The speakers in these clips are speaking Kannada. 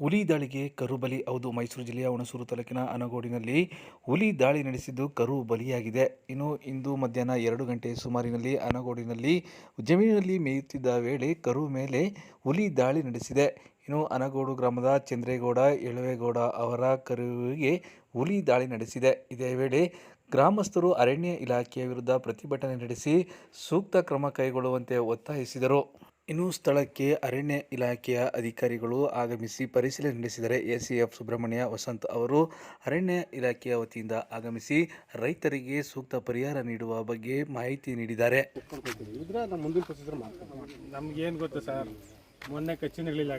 ಹುಲಿ ದಾಳಿಗೆ ಕರು ಬಲಿ. ಹೌದು, ಮೈಸೂರು ಜಿಲ್ಲೆಯ ಹುಣಸೂರು ತಾಲೂಕಿನ ಅನಗೋಡಿನಲ್ಲಿ ಹುಲಿ ದಾಳಿ ನಡೆಸಿದ್ದು ಕರು ಬಲಿಯಾಗಿದೆ. ಇನ್ನು ಇಂದು ಮಧ್ಯಾಹ್ನ ಎರಡು ಗಂಟೆ ಸುಮಾರಿನಲ್ಲಿ ಅನಗೋಡಿನಲ್ಲಿ ಜಮೀನಿನಲ್ಲಿ ಮೇಯುತ್ತಿದ್ದ ವೇಳೆ ಕರು ಮೇಲೆ ಹುಲಿ ದಾಳಿ ನಡೆಸಿದೆ. ಇನ್ನು ಅನಗೋಡು ಗ್ರಾಮದ ಚಂದ್ರೇಗೌಡ, ಎಳವೇಗೌಡ ಅವರ ಕರುವಿಗೆ ಹುಲಿ ದಾಳಿ ನಡೆಸಿದೆ. ಇದೇ ವೇಳೆ ಗ್ರಾಮಸ್ಥರು ಅರಣ್ಯ ಇಲಾಖೆಯ ವಿರುದ್ಧ ಪ್ರತಿಭಟನೆ ನಡೆಸಿ ಸೂಕ್ತ ಕ್ರಮ ಕೈಗೊಳ್ಳುವಂತೆ ಒತ್ತಾಯಿಸಿದರು. ಇನ್ನು ಸ್ಥಳಕ್ಕೆ ಅರಣ್ಯ ಇಲಾಖೆಯ ಅಧಿಕಾರಿಗಳು ಆಗಮಿಸಿ ಪರಿಶೀಲನೆ ನಡೆಸಿದರೆ ಎಸಿಎಫ್ ಸುಬ್ರಹ್ಮಣ್ಯ ವಸಂತ್ ಅವರು ಅರಣ್ಯ ಇಲಾಖೆಯ ವತಿಯಿಂದ ಆಗಮಿಸಿ ರೈತರಿಗೆ ಸೂಕ್ತ ಪರಿಹಾರ ನೀಡುವ ಬಗ್ಗೆ ಮಾಹಿತಿ ನೀಡಿದ್ದಾರೆ. ನಮ್ಗೇನ್ ಗೊತ್ತು ಸರ್? ಮೊನ್ನೆ ಕಚ್ಚಿನಗಳಿಲ್ಲ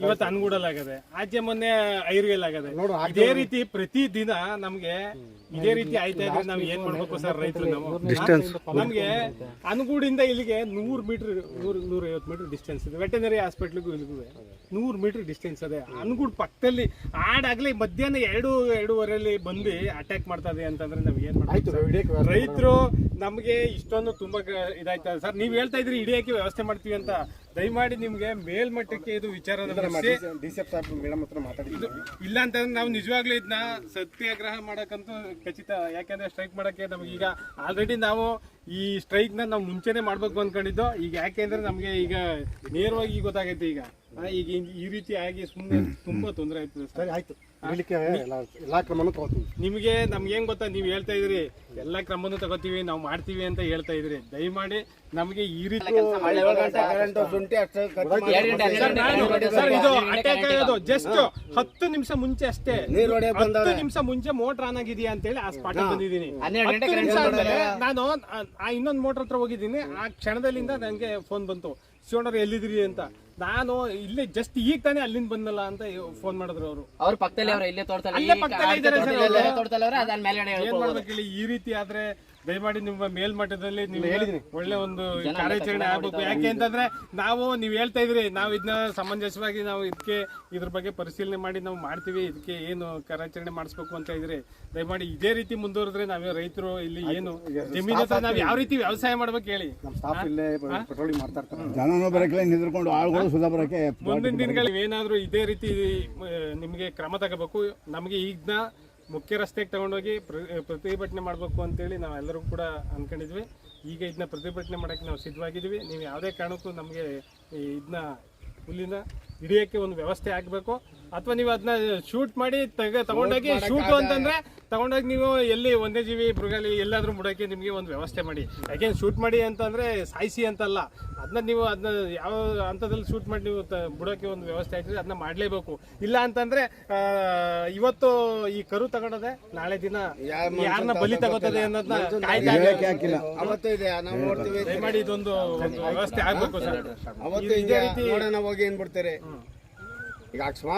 ಇವತ್ತು ಅನ್ಗೂಡಲಾಗದೆ ಆಚೆ ಮೊನ್ನೆ ಐರ್ಗೆಲಾಗದೆ ಆಗದೆ. ಇದೇ ರೀತಿ ಪ್ರತಿ ದಿನ ನಮ್ಗೆ ಇದೇ ರೀತಿ ಆಯ್ತಾ ಇದ್ರೆ ನಾವ್ ಏನ್ ಮಾಡ್ಬೇಕು ಸರ್ ರೈತರು ನಾವು? ನಮ್ಗೆ ಅನ್ಗೂಡಿಂದ ಇಲ್ಲಿಗೆ ನೂರ್ ಮೀಟರ್ ನೂರ್ ನೂರ ಐವತ್ತು ಮೀಟರ್ ಡಿಸ್ಟೆನ್ಸ್ ಇದೆ. ವೆಟನರಿ ಹಾಸ್ಪಿಟ್ಲಿಗೂ ಇಲ್ಲಿಗೂ ನೂರ್ ಮೀಟರ್ ಡಿಸ್ಟೆನ್ಸ್ ಅದೇ ಅನ್ಗೂಡ್ ಪಕ್ಕದಲ್ಲಿ ಆಡಾಗ್ಲಿ ಮಧ್ಯಾಹ್ನ ಎರಡು ಎರಡೂವರೆಯಲ್ಲಿ ಬಂದು ಅಟ್ಯಾಕ್ ಮಾಡ್ತಾ ಇದೆ ಅಂತಂದ್ರೆ ನಾವ್ ಏನ್ ಮಾಡ್ತೀವಿ ರೈತರು ನಮ್ಗೆ ಇಷ್ಟೊಂದು ತುಂಬಾ ಇದಾಯ್ತದೆ. ಇದಾಯ್ತಾ ಸರ್ ನೀವ್ ಹೇಳ್ತಾ ಇದ್ರಿ ಹಿಡಿಯಕ್ಕೆ ವ್ಯವಸ್ಥೆ ಮಾಡ್ತೀವಿ ಅಂತ. ದಯಮಾಡಿ ನಿಮಗೆ ಮೇಲ್ಮಟ್ಟಕ್ಕೆ ಇದು ವಿಚಾರ ಮೇಡಮ್ ಹತ್ರ ಮಾತಾಡಿದ್ದು ಇಲ್ಲ ಅಂತಂದ್ರೆ ನಾವು ನಿಜವಾಗ್ಲೂ ಇದನ್ನ ಸತ್ಯಾಗ್ರಹ ಮಾಡಕ್ಕಂತೂ ಖಚಿತ ಯಾಕಂದ್ರೆ ಸ್ಟ್ರೈಕ್ ಮಾಡಕ್ಕೆ ನಮ್ಗೆ ಈಗ ಆಲ್ರೆಡಿ ನಾವು ಈ ಸ್ಟ್ರೈಕ್ನ ನಾವು ಮುಂಚೆನೆ ಮಾಡ್ಬೇಕು ಅನ್ಕೊಂಡಿದ್ದು. ಈಗ ಯಾಕೆಂದ್ರೆ ನಮ್ಗೆ ಈಗ ನೇರವಾಗಿ ಗೊತ್ತಾಗೈತೆ ಈಗ. ಈಗ ಈ- ಈ ರೀತಿ ಆಗಿ ಸುಮ್ಮನೆ ತುಂಬಾ ತೊಂದರೆ ಆಯ್ತದೆ ಸರಿ. ಆಯ್ತು. ಎಲ್ಲ ಕ್ರಮನೂ ತಗೋತೀವಿ. ನಿಮಗೆ ನಮ್ಗೆ ಏನ್ ಗೊತ್ತಾ? ನೀವ್ ಹೇಳ್ತಾ ಇದ್ರಿ ಎಲ್ಲಾ ಕ್ರಮನೂ ತಗೋತೀವಿ ನಾವು ಮಾಡ್ತೀವಿ ಅಂತ ಹೇಳ್ತಾ ಇದ್ರಿ. ದಯಮಾಡಿ ನಮಗೆ ಈ ರೀತಿ ಅಟ್ಯಾಕ್ ಆಗೋದು. ಜಸ್ಟ್ ಹತ್ತು ನಿಮಿಷ ಮುಂಚೆ ಅಷ್ಟೇ. ಹತ್ತು ನಿಮಿಷ ಮುಂಚೆ ಮೋಟರ್ ಆನ್ ಆಗಿದೆಯಾ ಅಂತ ಹೇಳಿ ಆ ಸ್ಪಾಟ್ ಬಂದಿದ್ದೀನಿ. ನಾನು ಆ- ಇನ್ನೊಂದು ಮೋಟರ್ ಹತ್ರ ಹೋಗಿದ್ದೀನಿ. ಆ ಕ್ಷಣದಲ್ಲಿಂದ ನನಗೆ ಫೋನ್ ಬಂತು. ಶಿವಣ್ಣವ್ರು ಎಲ್ಲಿದ್ರಿ ಅಂತ. ನಾನು ಇಲ್ಲೇ ಜಸ್ಟ್ ಈಗ ತಾನೇ ಅಲ್ಲಿಂದ ಬಂದಲ್ಲ ಅಂತ ಫೋನ್ ಮಾಡಿದ್ರು ಅವರು. ಅವ್ರ ಪಕ್ಕದಲ್ಲಿ ಅವ್ರ ಇಲ್ಲೇ ತೋಟದಲ್ಲಿ ಅಲ್ಲೇ ಪಕ್ಕದಲ್ಲೇ ಇದ್ದಾರೆ ಸರ್ ಅವ್ರು. ಏನ್ ಮಾಡ್ಬೇಕು ಹೇಳಿ ಈ ರೀತಿ ಆದ್ರೆ ದಯಮಾಡಿ ನಿಮ್ಮ ಮೇಲ್ಮಟ್ಟದಲ್ಲಿ ನೀವು ಒಳ್ಳೆ ಒಂದು ಕಾರ್ಯಾಚರಣೆ ಆಗ್ಬೇಕು. ಯಾಕೆ ಅಂತಂದ್ರೆ ನಾವು ನೀವು ಹೇಳ್ತಾ ಇದ್ರಿ ನಾವು ಇದನ್ನ ಸಮಂಜಸವಾಗಿ ನಾವು ಇದಕ್ಕೆ ಇದ್ರ ಬಗ್ಗೆ ಪರಿಶೀಲನೆ ಮಾಡಿ ನಾವು ಮಾಡ್ತೀವಿ ಇದಕ್ಕೆ ಏನು ಕಾರ್ಯಾಚರಣೆ ಮಾಡಿಸ್ಬೇಕು ಅಂತ ಇದ್ರಿ ದಯಮಾಡಿ ಇದೇ ರೀತಿ ಮುಂದುವರೆದ್ರೆ ನಾವೇ ರೈತರು ಇಲ್ಲಿ ಏನು ಜಮೀನು ನಾವು ನಾವ್ ಯಾವ ರೀತಿ ವ್ಯವಸಾಯ ಮಾಡ್ಬೇಕು ಹೇಳಿ. ನಮ್ಮ ಸ್ಟಾಫ್ ಇಲ್ಲೇ ಪೆಟ್ರೋಲಿಂಗ್ ಮಾಡ್ತಾ ಇರ್ತಾರೆ. ಜನನೂ ಬರಕ್ಕೆ ನಿಂತ್ಕೊಂಡು ಆಳುಗಳು ಸುಧಾ ಬರಕ್ಕೆ ಮುಂದಿನ ದಿನಗಳಲ್ಲಿ ಏನಾದ್ರೂ ಇದೇ ರೀತಿ ನಿಮಗೆ ಕ್ರಮ ತಗೋಬೇಕು. ನಮಗೆ ಈಗಿನ ಮುಖ್ಯ ರಸ್ತೆಗೆ ತಗೊಂಡೋಗಿ ಪ್ರ- ಪ್ರತಿಭಟನೆ ಮಾಡಬೇಕು ಅಂತೇಳಿ ನಾವೆಲ್ಲರೂ ಕೂಡ ಅಂದ್ಕೊಂಡಿದ್ವಿ ಈಗ ಇದನ್ನ ಪ್ರತಿಭಟನೆ ಮಾಡೋಕ್ಕೆ ನಾವು ಸಿದ್ಧವಾಗಿದ್ದೀವಿ. ನೀವು ಯಾವುದೇ ಕಾರಣಕ್ಕೂ ನಮಗೆ ಇದನ್ನ ಹುಲ್ಲಿನ ಹಿಡಿಯೋಕ್ಕೆ ಒಂದು ವ್ಯವಸ್ಥೆ ಆಗಬೇಕು. ಅಥವಾ ನೀವು ಅದನ್ನ ಶೂಟ್ ಮಾಡಿ ತೆಗೆ ತಗೊಂಡೋಗಿ ಶೂಟ್ ಅಂತಂದ್ರೆ ತಗೊಂಡೋಗಿ ನೀವು ಎಲ್ಲಿ ಒಂದೇ ಜೀವಿ ಮೃಗಾಲಿ ಎಲ್ಲಾದ್ರೂ ಮುಡಕ್ಕೆ ನಿಮಗೆ ಒಂದು ವ್ಯವಸ್ಥೆ ಮಾಡಿ. ಯಾಕೆಂದ್ರೆ ಶೂಟ್ ಮಾಡಿ ಅಂತಂದ್ರೆ ಸಾಯಿಸಿ ಅಂತಲ್ಲ. ಅದನ್ನ ನೀವು ಅದನ್ನ ಯಾವ ಹಂತದಲ್ಲಿ ಶೂಟ್ ಮಾಡಿ ನೀವು ಬುಡಕ್ಕೆ ಬಿಡೋಕೆ ಒಂದು ವ್ಯವಸ್ಥೆ ಆಯ್ತು ಅದನ್ನ ಮಾಡಲೇಬೇಕು. ಇಲ್ಲ ಅಂತಂದ್ರೆ ಇವತ್ತು ಈ ಕರು ತಗೊಂಡದೆ ನಾಳೆ ದಿನ ಯಾರನ್ನ ಬಲಿ ತಗೋತದೆ ಅನ್ನೋದನ್ನ ಕಾಯ್ತಾ ಹಾಕಿಲ್ಲ? ಅವತ್ತು ಇದೆ ನಾವು ನೋಡ್ತೀವಿ. ದಯಮಾಡಿ ಇದೊಂದು ಒಂದು ವ್ಯವಸ್ಥೆ ಆಗ್ಬೇಕು ಸರ್. ಅವತ್ತು ಇದೇ ರೀತಿ ಹೋಗಿ ಏನ್ ಬಿಡ್ತಾರೆ? ಈಗ ಅಕಸ್ಮಾತ್